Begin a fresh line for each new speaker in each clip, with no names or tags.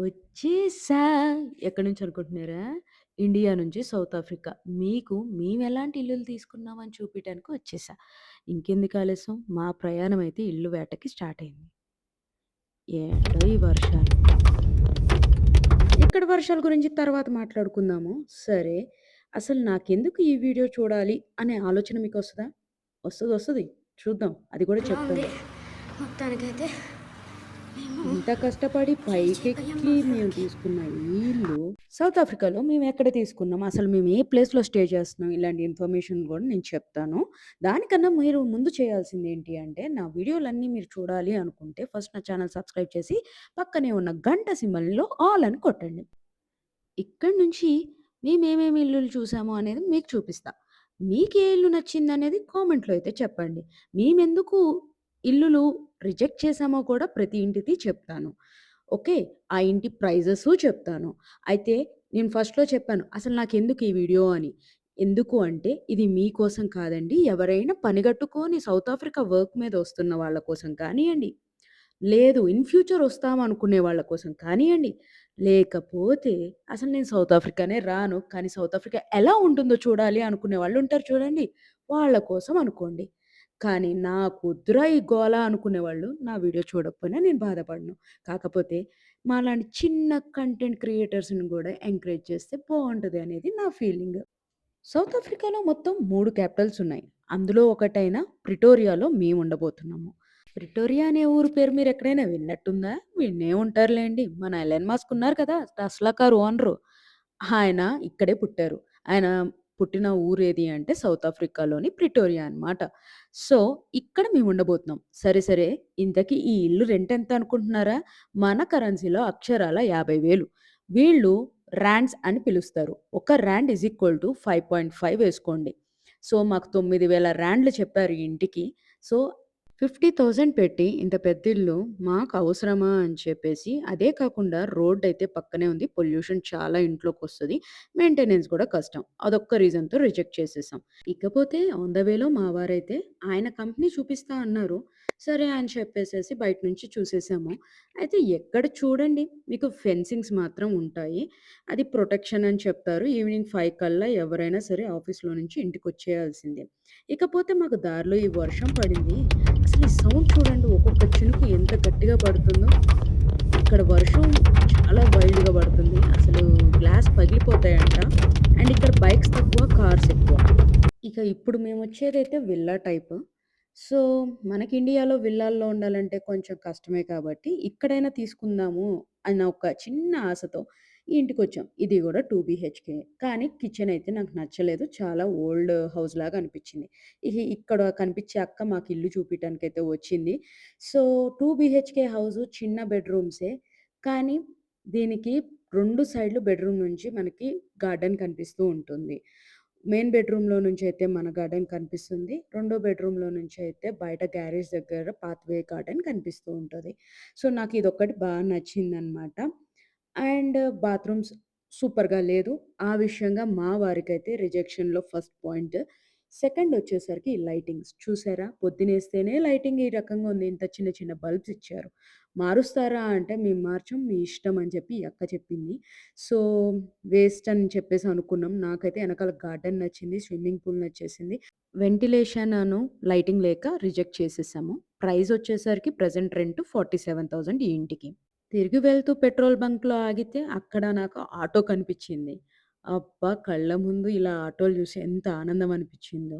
వచ్చేసా. ఎక్కడి నుంచి అనుకుంటున్నారా? ఇండియా నుంచి సౌత్ ఆఫ్రికా. మీకు మేమెలాంటి ఇల్లులు తీసుకున్నామని చూపియటానికి వచ్చేసా. ఇంకెందుకు ఆలస్యం మా ప్రయాణం అయితే ఇల్లు వేటకి స్టార్ట్ అయింది. ఏంటో ఈ వర్షాలు. ఇక్కడ వర్షాల గురించి తర్వాత మాట్లాడుకుందాము. సరే. అసలు నాకెందుకు ఈ వీడియో చూడాలి అనే ఆలోచన మీకొస్తదా? వస్తది. వస్తది. చూద్దాం. అది కూడా చెప్తాను.
మొత్తానికైతే మేము
ఇంత కష్టపడి పైకెక్కి మేము తీసుకున్న ఇల్లు సౌత్ ఆఫ్రికాలో మేము ఎక్కడ తీసుకున్నాం? అసలు మేము ఏ ప్లేస్‌లో స్టే చేస్తున్నాం? ఇలాంటి ఇన్ఫర్మేషన్ కూడా నేను చెప్తాను. దానికన్నా మీరు ముందు చేయాల్సింది ఏంటి అంటే, నా వీడియోలన్నీ మీరు చూడాలి అనుకుంటే ఫస్ట్ నా ఛానల్ సబ్స్క్రైబ్ చేసి, పక్కనే ఉన్న గంట సింబల్‌లో ఆల్ అని కొట్టండి. ఇక్కడి నుంచి మేమేమేమి ఇల్లులు చూసామో అనేది మీకు చూపిస్తా. ఏ ఇల్లు నచ్చిందనేది కామెంట్‌లో అయితే చెప్పండి. మేమెందుకు ఇల్లులు రిజెక్ట్ చేశామో కూడా ప్రతి ఇంటిది చెప్తాను. ఓకే. ఆ ఇంటి ప్రైజెస్ చెప్తాను. అయితే నేను ఫస్ట్‌లో చెప్పాను. అసలు నాకు ఎందుకు ఈ వీడియో అని. ఎందుకు అంటే ఇది మీకోసం కాదండి. ఎవరైనా పనిగట్టుకొని సౌత్ ఆఫ్రికా వర్క్ మీద వస్తున్న వాళ్ళ కోసం కానివ్వండి లేదు ఇన్ ఫ్యూచర్ వస్తామనుకునే వాళ్ళ కోసం కానివ్వండి లేకపోతే అసలు నేను సౌత్ ఆఫ్రికానే రాను. కానీ సౌత్ ఆఫ్రికా ఎలా ఉంటుందో చూడాలి అనుకునే వాళ్ళు ఉంటారు చూడండి. వాళ్ళ కోసం అనుకోండి. కానీ నాకొద్దురా ఈ గోల అనుకునేవాళ్ళు నా వీడియో చూడకపోయినా నేను బాధపడను. కాకపోతే మాలాంటి చిన్న కంటెంట్ క్రియేటర్స్‌ని కూడా ఎంకరేజ్ చేస్తే బాగుంటుంది అనేది నా ఫీలింగ్. సౌత్ ఆఫ్రికాలో మొత్తం మూడు క్యాపిటల్స్ ఉన్నాయి. అందులో ఒకటైన ప్రిటోరియాలో మేము ఉండబోతున్నాము ప్రిటోరియా అనే ఊరు పేరు మీరు ఎక్కడైనా విన్నట్టుందా? వినే ఉంటారులేండి మన ఎలెన్ మాస్క్ ఉన్నారు కదా! Tesla car owner. ఆయన ఇక్కడే పుట్టారు. ఆయన పుట్టిన ఊరు ఏది అంటే సౌత్ ఆఫ్రికాలోని ప్రిటోరియా అనమాట. సో, ఇక్కడ మేము ఉండబోతున్నాం సరే, సరే ఇంతకీ ఈ ఇల్లు రెంట్ ఎంత అనుకుంటున్నారా? మన కరెన్సీలో అక్షరాల యాభై వేలు వీళ్ళు ర్యాండ్స్ అని పిలుస్తారు. ఒక ర్యాండ్ ఇజ్ ఈక్వల్ టు 5.5 వేసుకోండి. సో, మాకు తొమ్మిది వేల ర్యాండ్లు చెప్పారు ఇంటికి. సో, 50,000 పెట్టి ఇంత పెద్ద ఇల్లు మాకు అవసరమా అని చెప్పేసి అదే కాకుండా రోడ్ అయితే పక్కనే ఉంది. పొల్యూషన్ చాలా ఇంట్లోకి వస్తుంది మెయింటెనెన్స్ కూడా కష్టం. అదొక్క రీజన్‌తో రిజెక్ట్ చేసేసాం. ఇకపోతే ఆన్ ద వేలో మా వారైతే ఆయన కంపెనీ చూపిస్తా అన్నారు. సరే అని చెప్పేసేసి బయట నుంచి చూసేసాము. అయితే ఎక్కడ చూడండి మీకు ఫెన్సింగ్స్ మాత్రం ఉంటాయి. అది ప్రొటెక్షన్ అని చెప్తారు. ఈవినింగ్ ఫైవ్ కల్లా ఎవరైనా సరే ఆఫీస్‌లో నుంచి ఇంటికొచ్చేయాల్సిందే. ఇకపోతే మాకు దారిలో ఈ వర్షం పడింది. అసలు ఈ సౌండ్ చూడండి ఒక్కొక్క చినుకు ఎంత గట్టిగా పడుతుందో. ఇక్కడ వర్షం చాలా వైల్డ్‌గా పడుతుంది. అసలు గ్లాస్ పగిలిపోతాయంట. అండ్ ఇక్కడ బైక్స్ తక్కువ, కార్స్ ఎక్కువ. ఇక ఇప్పుడు మేము వచ్చేదైతే విల్లా టైప్. సో, మనకి ఇండియాలో విల్లాల్లో ఉండాలంటే కొంచెం కష్టమే కాబట్టి ఇక్కడైనా తీసుకుందాము అన్న ఒక చిన్న ఆశతో ఇంటికొచ్చాం. ఇది గూడా 2 బీహెచ్‌కే. కానీ కిచెన్ అయితే నాకు నచ్చలేదు. చాలా ఓల్డ్ హౌస్‌లాగా అనిపిచ్చింది. ఇహ ఇక్కడ కనిపిచ్చే అక్క మాకు ఇల్లు చూపియటానికైతే వచ్చింది. సో, 2 బీహెచ్‌కే హౌసు చిన్న బెడ్‌రూమ్సే. కానీ దీనికి 2 సైడ్‌లు బెడ్‌రూమ్ నుంచి మనకి గార్డెన్ కనిపిస్తూ ఉంటుంది. మెయిన్ బెడ్‌రూమ్‌లో నుంచయితే మన గార్డెన్ కనిపిస్తుంది. రెండో బెడ్‌రూమ్‌లో నుంచయితే బయట గ్యారేజ్ దగ్గర పాత్‌వే గార్డెన్ కనిపిస్తూ ఉంటుంది సో, నాకు ఇది ఒకటి బాగా నచ్చిందనమాట. అండ్ బాత్రూమ్స్ సూపర్‌గా లేదు. ఆ విషయంగా మా వారికైతే రిజెక్షన్‌లో ఫస్ట్ పాయింట్. సెకండ్ వచ్చేసరికి లైటింగ్స్ చూసారా? పొద్దునేస్తేనే లైటింగ్ ఈ రకంగా ఉంది. ఇంత చిన్న చిన్న బల్బ్స్ ఇచ్చారు. మారుస్తారా అంటే మేము మార్చం. మీ ఇష్టం అని చెప్పి అక్క చెప్పింది. సో, వేస్ట్ అని చెప్పేసి అనుకున్నాం. నాకైతే వెనకాల గార్డెన్ నచ్చింది. స్విమ్మింగ్ పూల్ నచ్చేసింది. వెంటిలేషన్ అను లైటింగ్ లేక రిజెక్ట్ చేసేసాము. ప్రైస్ వచ్చేసరికి ప్రజెంట్ రెంట్ 47,000 ఈ ఇంటికి. తిరిగి వెళ్తూ పెట్రోల్ బంక్‌లో ఆగితే అక్కడ నాకు ఆటో కనిపించింది అబ్బా! కళ్ళ ముందు ఇలా ఆటోలు చూసి ఎంత ఆనందం అనిపిచ్చిందో.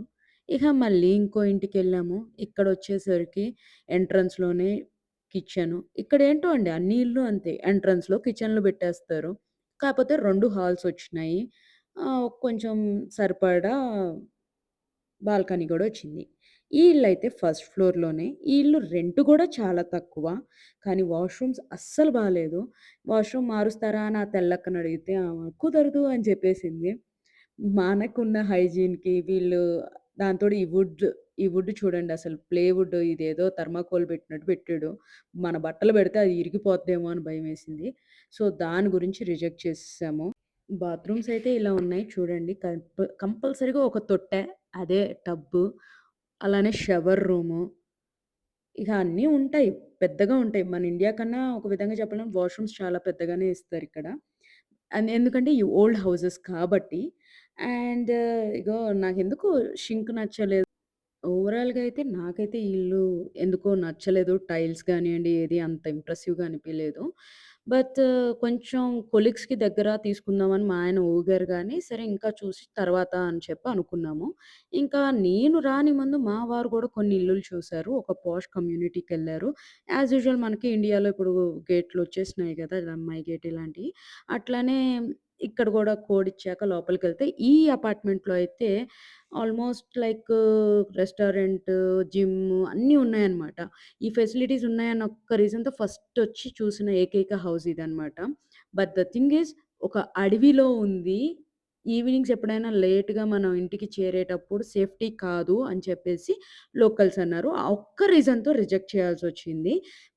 ఇక మళ్ళీ ఇంకో ఇంటికెళ్ళాము. ఇక్కడొచ్చేసరికి ఎంట్రన్స్‌లోనే కిచెను. ఇక్కడేంటో అండి అన్ని ఇల్లు అంతే. ఎంట్రన్స్‌లో కిచెన్‌లు పెట్టేస్తారు. కాపోతే 2 హాల్స్ వచ్చినాయి. ఆహ్, కొంచెం సరిపడా బాల్కనీ గూడా ఈ ఇల్లు అయితే ఫస్ట్ ఫ్లోర్‌లోనే. ఈ ఇల్లు రెంట్ కూడా చాలా తక్కువ. కానీ వాష్‌రూమ్స్ అస్సలు బాగాలేదు వాష్‌రూమ్ మారుస్తారా అని ఆ తెల్లక్కనడిగితే ఆమె కుదరదు అని చెప్పేసింది. మనకున్న హైజీన్‌కి వీళ్ళు దాంతో ఈ వుడ్ ఈ వుడ్ చూడండి అసలు ప్లేవుడ్ ఇదేదో థర్మాకోల్ పెట్టినట్టు పెట్టాడు. మన బట్టలు పెడితే అది ఇరిగిపోద్దేమో అని భయం వేసింది సో, దాని గురించి రిజెక్ట్ చేసాము బాత్రూమ్స్ అయితే ఇలా ఉన్నాయి చూడండి. కంప్ కంపల్సరీగా ఒక తొట్టె, అదే టబ్బు, అలానే షవర్ రూము. ఇక అన్నీ ఉంటాయి. పెద్దగా ఉంటాయి. మన ఇండియా కన్నా ఒక విధంగా చెప్పాలంటే వాష్‌రూమ్స్ చాలా పెద్దగానే ఇస్తారిక్కడ. అండ్ ఎందుకంటే ఈ ఓల్డ్ హౌసెస్ కాబట్టి. అండ్ ఇగో నాకెందుకో షింక్ నచ్చలేదు. ఓవరాల్‌గా అయితే నాకైతే ఈ ఇల్లు ఎందుకో నచ్చలేదు. టైల్స్ గానియండి, ఏది అంత ఇంప్రెసివ్‌గా అనిపియలేదు. బట్ కొంచెం కొలీగ్స్‌కి దగ్గర తీసుకుందామని మా ఆయన ఊగారు గానీ, సరే ఇంకా చూసి తర్వాత అని చెప్పి అనుకున్నాము. ఇంకా నేను రాని ముందు మా వారు గూడా కొన్ని ఇల్లులు చూసారు. ఒక పాష్ కమ్యూనిటీకెళ్ళారు. యాజ్ యూజువల్ మనకి ఇండియాలో ఇప్పుడు గేట్‌లొచ్చేసినాయి గదా! అమ్మాయి గేట్ ఇలాంటియి. అట్లానే ఇక్కడ కూడా కోడ్ ఇచ్చాక లోపలికి వెళ్తే ఈ అపార్ట్‌మెంట్‌లో అయితే ఆల్మోస్ట్ లైక్ రెస్టారెంట్, జిమ్ అన్నీ ఉన్నాయన్నమాట. ఈ ఫెసిలిటీస్ ఉన్నాయన్న ఒక్క రీజన్‌తో ఫస్టొచ్చి చూసిన ఏకైక హౌస్ ఇదన్నమాట. బట్ ద థింగ్ ఈజ్ ఒక అడవిలో ఉంది. ఈవినింగ్స్ ఎప్పుడైనా లేట్‌గా మనం ఇంటికి చేరేటప్పుడు సేఫ్టీ కాదు అని చెప్పేసి లోకల్స్ అన్నారు. ఆ ఒక్క రీజన్‌తో రిజెక్ట్ చేయాల్సి వచ్చింది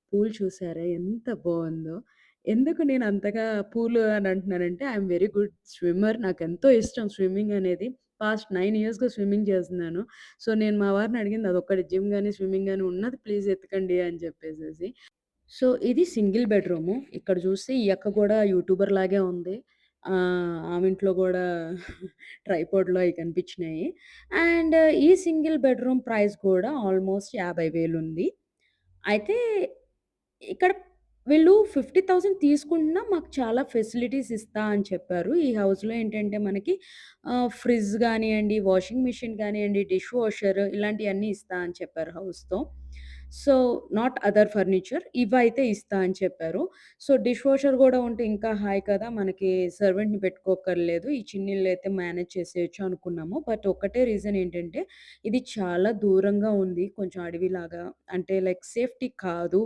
పూల్ చూసారా ఎంత బాగుందో ఎందుకు నేను అంతగా పూలు అని అంటున్నానంటే ఐఎమ్ వెరీ గుడ్ స్విమ్మర్. నాకెంతో ఇష్టం స్విమ్మింగ్ అనేది. పాస్ట్ 9 ఇయర్స్‌గా స్విమ్మింగ్ చేస్తున్నాను. సో, నేను మా వారిని అడిగింది అదొక్కటి జిమ్ గాని, స్విమ్మింగ్ గాని ఉన్నది ప్లీజ్ ఎతకండి అని చెప్పేసేసి. సో, ఇది సింగిల్ బెడ్‌రూము. ఇక్కడ చూస్తే ఈ అక్క గూడా యూట్యూబర్ లాగే ఉంది. ఆహ్, కూడా ఇంట్లో గూడా అయి కనిపించినాయి. అండ్ ఈ సింగిల్ బెడ్‌రూమ్ ప్రైస్ కూడా ఆల్మోస్ట్ 50,000 ఉంది. అయితే ఇక్కడ వీళ్ళు 50,000 తీసుకుంటున్నా మాకు చాలా ఫెసిలిటీస్ ఇస్తా అని చెప్పారు. ఈ హౌస్‌లో ఏంటంటే మనకి ఆహ్, ఫ్రిడ్జ్ గానియండి, వాషింగ్ మిషన్ గానియండి, డిష్ వాషర్ ఇలాంటియన్నీ ఇస్తా అని చెప్పారు హౌస్‌తో. సో, నాట్ అదర్ ఫర్నిచర్ ఇవైతే ఇస్తా అని చెప్పారు. సో, డిష్ వాషర్ గూడా ఉంటే ఇంకా హాయి కదా! మనకి సర్వెంట్‌ని పెట్టుకోక్కర్లేదు. ఈ చిన్నిళ్ళైతే మేనేజ్ చేసేయొచ్చు అనుకున్నాము. బట్ ఒక్కటే రీజన్ ఏంటంటే ఇది చాలా దూరంగా ఉంది. కొంచెం అడవిలాగా అంటే లైక్ సేఫ్టీ కాదు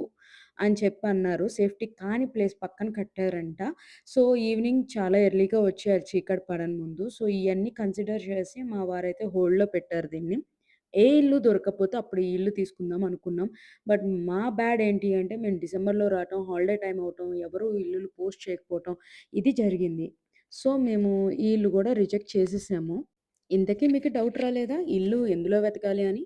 అని చెప్పి అన్నారు సేఫ్టీ కాని ప్లేస్ పక్కన కట్టారంట. సో, ఈవినింగ్ చాలా ఎర్లీగా వచ్చారు చీకటి పడనముందు. సో, ఇవన్నీ కన్సిడర్ చేసి మా వారైతే హోల్డ్‌లో పెట్టారు దీన్ని. ఏ ఇల్లు దొరకకపోతే అప్పుడు ఈ ఇల్లు తీసుకుందాం అనుకున్నాం. బట్ మా బ్యాడ్ ఏంటి అంటే మేము డిసెంబర్‌లో రావటం, హాలిడే టైం అవ్వటం, ఎవరు ఇల్లులు పోస్ట్ చేయకపోవటం ఇది జరిగింది. సో, మేము ఈ ఇల్లు కూడా రిజెక్ట్ చేసేసాము. ఇంతకీ మీకు డౌట్ రాలేదా? ఇల్లు ఎందులో వెతకాలి అని?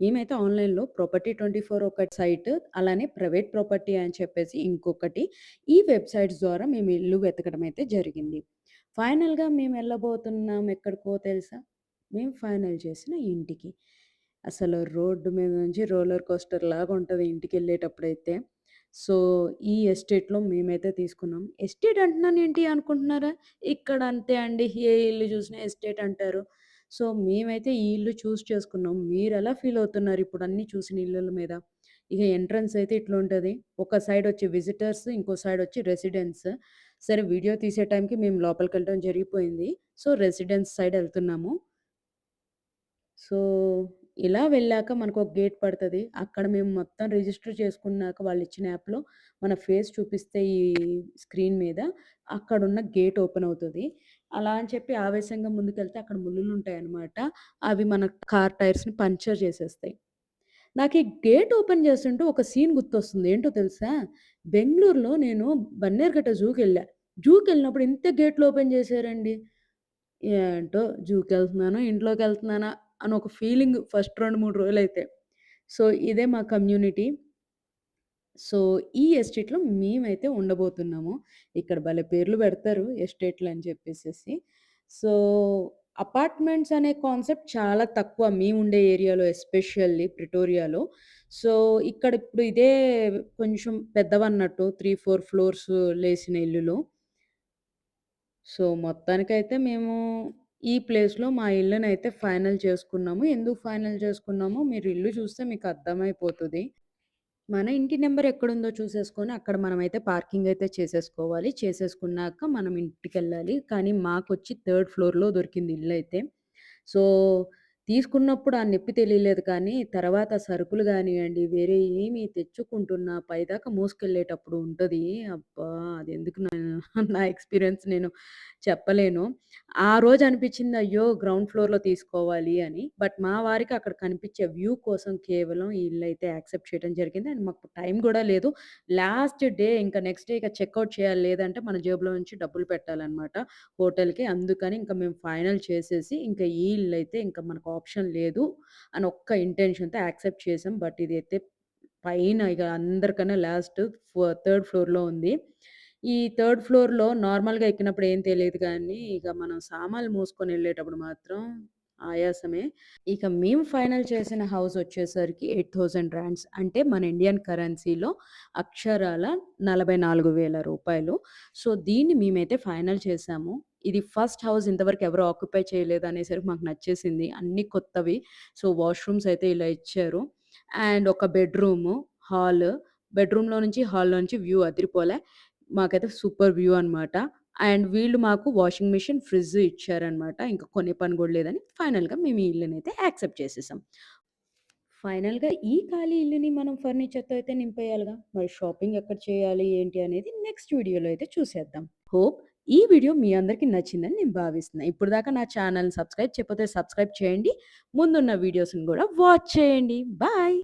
మేమైతే ఆన్‌లైన్‌లో ప్రాపర్టీ 24 ఒక సైట్, అలానే ప్రైవేట్ ప్రాపర్టీ అని చెప్పేసి ఇంకొకటి. ఈ వెబ్‌సైట్స్ ద్వారా మేము ఇల్లు వెతకడం అయితే జరిగింది. ఫైనల్‌గా మేము వెళ్ళబోతున్నాం ఎక్కడికో తెలుసా? మేము ఫైనల్ చేసిన ఇంటికి. అసలు రోడ్డు మీద నుంచి రోలర్ కోస్టర్ లాగా ఉంటుంది ఇంటికి వెళ్ళేటప్పుడైతే సో, ఈ ఎస్టేట్‌లో మేమైతే తీసుకున్నాం. ఎస్టేట్ అంటున్నాను ఏంటి అనుకుంటున్నారా? ఇక్కడ అంతే అండి. ఏ ఇల్లు చూసినా ఎస్టేట్ అంటారు. సో, మేమైతే ఈ ఇల్లు చూస్ చేసుకున్నాం. మీరు ఎలా ఫీల్ అవుతున్నారు ఇప్పుడు అన్నీ చూసిన ఇళ్ళ మీద? ఇక ఎంట్రన్స్ అయితే ఇట్లుంటది. ఒక సైడ్ వచ్చి విజిటర్స్, ఇంకో సైడ్ వచ్చి రెసిడెన్స్. సరే వీడియో తీసే టైంకి మేము లోపలికి వెళ్ళడం జరిగిపోయింది. సో, రెసిడెన్స్ సైడ్ వెళ్తున్నాము సో, ఇలా వెళ్ళాక మనకు ఒక గేట్ పడుతుంది అక్కడ మేము మొత్తం రిజిస్టర్ చేసుకున్నాక వాళ్ళు ఇచ్చిన యాప్‌లో మన ఫేస్ చూపిస్తే ఈ స్క్రీన్ మీద అక్కడున్న గేట్ ఓపెన్ అవుతుంది అలా అని చెప్పి ఆవేశంగా ముందుకెళ్తే అక్కడ ముల్లులుంటాయన్నమాట. అవి మన కార్ టైర్స్‌ని పంక్చర్ చేసేస్తాయి. నాకు ఈ గేట్ ఓపెన్ చేస్తుంటే ఒక సీన్ గుర్తొస్తుంది. ఏంటో తెలుసా? బెంగళూరులో నేను బన్నేర్గట్ట జూకి వెళ్ళా జూకి వెళ్ళినప్పుడు ఇంత గేట్‌లు ఓపెన్ చేశారండి. ఏంటో ఇంట్లోకి వెళ్తున్నానా అని ఒక ఫీలింగ్ ఫస్ట్ రెండు మూడు రోజులు అయితే సో, ఇదే మా కమ్యూనిటీ. సో, ఈ ఎస్టేట్‌లో మేమైతే ఉండబోతున్నాము. ఇక్కడ భలే పేర్లు పెడతారు ఎస్టేట్లు అని చెప్పేసేసి. సో, అపార్ట్మెంట్స్ అనే కాన్సెప్ట్ చాలా తక్కువ మేముండే ఏరియాలో ఎస్పెషల్లీ ప్రిటోరియాలో. సో, ఇక్కడ ఇప్పుడు ఇదే కొంచెం పెద్దవన్నట్టు 3, 4 ఫ్లోర్స్ లేసిన ఇల్లులు. సో, మొత్తానికైతే మేము ఈ ప్లేస్‌లో మా ఇల్లునైతే ఫైనల్ చేసుకున్నాము. ఎందుకు ఫైనల్ చేసుకున్నామో మీరు ఇల్లు చూస్తే మీకు అర్థమైపోతది. మన ఇంటి నెంబర్ ఎక్కడుందో చూసేసుకొని అక్కడ మనమైతే పార్కింగ్ అయితే చేసేసుకోవాలి. చేసేసుకున్నాక మనం ఇంటికెళ్ళాలి. కానీ మాకొచ్చి థర్డ్ ఫ్లోర్‌లో దొరికింది ఇల్లు అయితే సో, తీసుకున్నప్పుడు ఆ నొప్పి తెలియలేదు కానీ తర్వాత సరుకులు కానివ్వండి వేరే ఏమి తెచ్చుకుంటున్నా పైదాకా మోసుకెళ్ళేటప్పుడు ఉంటుంది అబ్బా! అది ఎందుకు నా ఎక్స్‌పీరియన్స్ నేను చెప్పలేను. ఆ రోజు అనిపించింది అయ్యో! గ్రౌండ్ ఫ్లోర్‌లో తీసుకోవాలి అని. బట్ మా వారికి అక్కడ కనిపించే వ్యూ కోసం కేవలం ఈ ఇల్లయితే యాక్సెప్ట్ చేయడం జరిగింది. అండ్ మాకు టైం గూడా లేదు. లాస్ట్ డే ఇంకా నెక్స్ట్ డే ఇక చెకౌట్ చేయాలి. లేదంటే మన జేబులో నుంచి డబ్బులు పెట్టాలనమాట హోటల్‌కి. అందుకని ఇంక మేము ఫైనల్ చేసేసి ఇంక ఈ ఇల్లయితే ఇంక మనకు ఆప్షన్ లేదు అని ఒక్క ఇంటెన్షన్‌తో యాక్సెప్ట్ చేసాం. బట్ ఇదైతే పైన ఇక అందరికన్నా లాస్ట్ ఫోర్ థర్డ్ ఫ్లోర్‌లో ఉంది. ఈ థర్డ్ ఫ్లోర్‌లో నార్మల్‌గా ఎక్కినప్పుడు ఏం తెలీదు కానీ, ఇక మనం సామాన్లు మోసుకొని ఎళ్ళేటప్పుడు మాత్రం ఆయాసమే. ఇక మేము ఫైనల్ చేసిన హౌస్ వచ్చేసరికి 8000 రాండ్స్ అంటే మన ఇండియన్ కరెన్సీలో అక్షరాల రూ. 44,000 సో, దీన్ని మేమైతే ఫైనల్ చేశాము. ఇది ఫస్ట్ హౌస్ ఇంతవరకు ఎవరు ఆక్యుపై చేయలేదు అనేసరికి మాకు నచ్చేసింది. అన్నీ కొత్తవి. సో, వాష్‌రూమ్స్ అయితే ఇలా ఇచ్చారు. అండ్ ఒక బెడ్‌రూము, హాల్. బెడ్‌రూమ్‌లో నుంచి, హాల్‌లో నుంచి వ్యూ అదిరిపోలే. మాకైతే సూపర్ వ్యూ అనమాట. అండ్ వీళ్ళు మాకు వాషింగ్ మిషన్, ఫ్రిడ్జ్ ఇచ్చారనమాట. ఇంక కొనే పని కూడా లేదని ఫైనల్‌గా మేము ఈ ఇల్లునైతే యాక్సెప్ట్ చేసేసాం. ఫైనల్‌గా ఈ ఖాళీ ఇల్లుని మనం ఫర్నిచర్‌తో అయితే నింపేయాలిగా. మరి షాపింగ్ ఎక్కడ చేయాలి, ఏంటి అనేది నెక్స్ట్ వీడియోలో అయితే చూసేద్దాం. హోప్ ఈ వీడియో మీ అందరికి నచ్చిందని నేను భావిస్తున్నా. ఇప్పటిదాకా నా ఛానెల్‌ని సబ్స్క్రైబ్ చేయకపోతే సబ్స్క్రైబ్ చేయండి. ముందున్న వీడియోస్‌ని కూడా వాచ్ చేయండి. బాయ్.